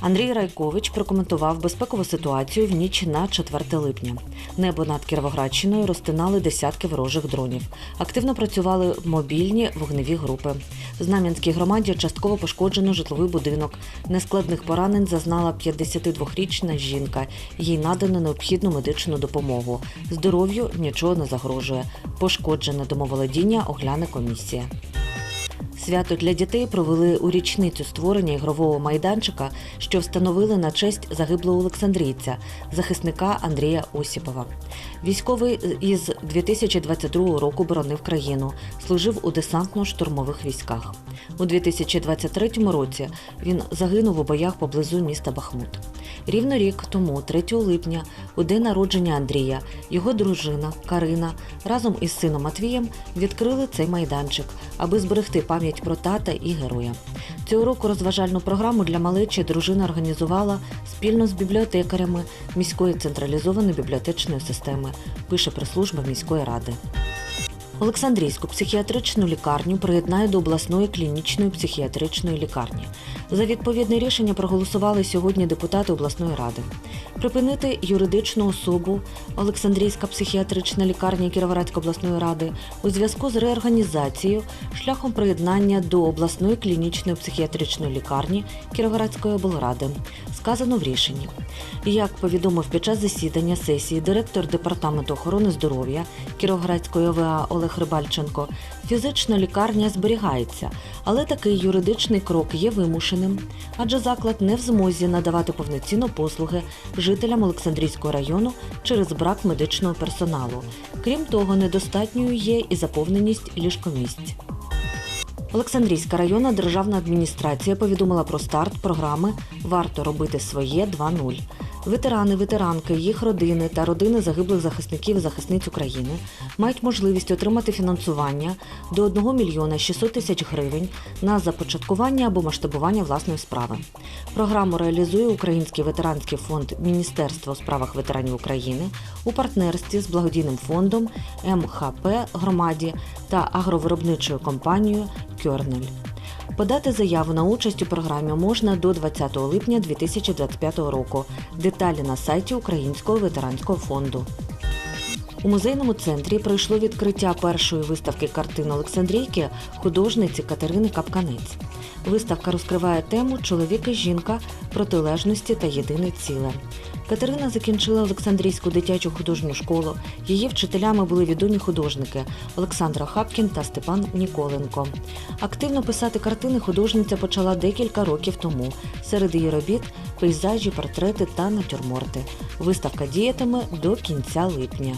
Андрій Райкович прокоментував безпекову ситуацію в ніч на 4 липня. Небо над Кіровоградщиною розтинали десятки ворожих дронів. Активно працювали мобільні вогневі групи. В Знам'янській громаді частково пошкоджено житловий будинок. Нескладних поранень зазнала 52-річна жінка. Їй надано необхідну медичну допомогу. Здоров'ю нічого не загрожує. Пошкоджене домоволодіння огляне комісія. Свято для дітей провели у річницю створення ігрового майданчика, що встановили на честь загиблого Олександрійця, захисника Андрія Осіпова. Військовий із 2022 року боронив країну, служив у десантно-штурмових військах. У 2023 році він загинув у боях поблизу міста Бахмут. Рівно рік тому, 3 липня, у день народження Андрія, його дружина Карина разом із сином Матвієм відкрили цей майданчик, аби зберегти пам'ять про тата і героя. Цього року розважальну програму для малечі дружина організувала спільно з бібліотекарями міської централізованої бібліотечної системи, пише прес-служба міської ради. Олександрійську психіатричну лікарню приєднає до обласної клінічної психіатричної лікарні. За відповідне рішення проголосували сьогодні депутати обласної ради. Припинити юридичну особу Олександрійська психіатрична лікарня Кіровоградської обласної ради у зв'язку з реорганізацією шляхом приєднання до обласної клінічної психіатричної лікарні Кіровоградської облради. Сказано в рішенні. Як повідомив під час засідання сесії директор департаменту охорони здоров'я Кіровоградської ОВА Олег Рибальченко, фізична лікарня зберігається, але такий юридичний крок є вимушеним, адже заклад не в змозі надавати повноцінно послуги жителям Олександрійського району через брак медичного персоналу. Крім того, недостатньою є і заповненість ліжкомісць. Олександрійська районна державна адміністрація повідомила про старт програми Варто робити своє 2.0. Ветерани, ветеранки, їх родини та родини загиблих захисників і захисниць України мають можливість отримати фінансування до 1 мільйона 600 тисяч гривень на започаткування або масштабування власної справи. Програму реалізує Український ветеранський фонд Міністерства у справах ветеранів України у партнерстві з благодійним фондом МХП громаді та агровиробничою компанією Кьорнель. Подати заяву на участь у програмі можна до 20 липня 2025 року. Деталі на сайті Українського ветеранського фонду. У музейному центрі пройшло відкриття першої виставки картин Олександрійки художниці Катерини Капканець. Виставка розкриває тему Чоловік і жінка, протилежності та єдине ціле. Катерина закінчила Олександрійську дитячу художню школу. Її вчителями були відомі художники Олександра Хапкін та Степан Ніколенко. Активно писати картини художниця почала декілька років тому. Серед її робіт пейзажі, портрети та натюрморти. Виставка діятиме до кінця липня.